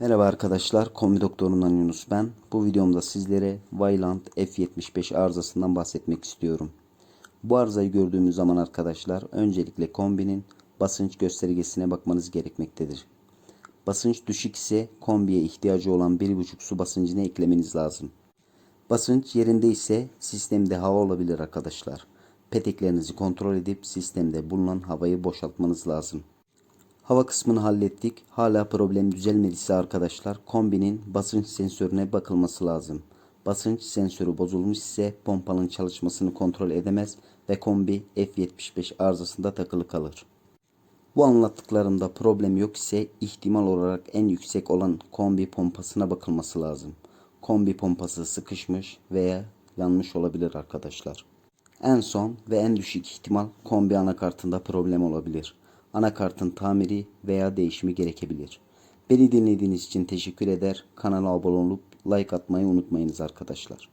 Merhaba arkadaşlar, Kombi Doktorundan Yunus ben. Bu videomda sizlere Vyland F75 arızasından bahsetmek istiyorum. Bu arızayı gördüğümüz zaman arkadaşlar öncelikle kombinin basınç göstergesine bakmanız gerekmektedir. Basınç düşük ise kombiye ihtiyacı olan 1,5 su basıncını eklemeniz lazım. Basınç yerinde ise sistemde hava olabilir arkadaşlar. Peteklerinizi kontrol edip sistemde bulunan havayı boşaltmanız lazım. Hava kısmını hallettik. Hala problem düzelmediyse arkadaşlar kombinin basınç sensörüne bakılması lazım. Basınç sensörü bozulmuş ise pompanın çalışmasını kontrol edemez ve kombi F75 arızasında takılı kalır. Bu anlattıklarımda problem yok ise ihtimal olarak en yüksek olan kombi pompasına bakılması lazım. Kombi pompası sıkışmış veya yanmış olabilir arkadaşlar. En son ve en düşük ihtimal kombi anakartında problem olabilir. Anakartın tamiri veya değişimi gerekebilir. Beni dinlediğiniz için teşekkür eder. Kanala abone olup like atmayı unutmayınız arkadaşlar.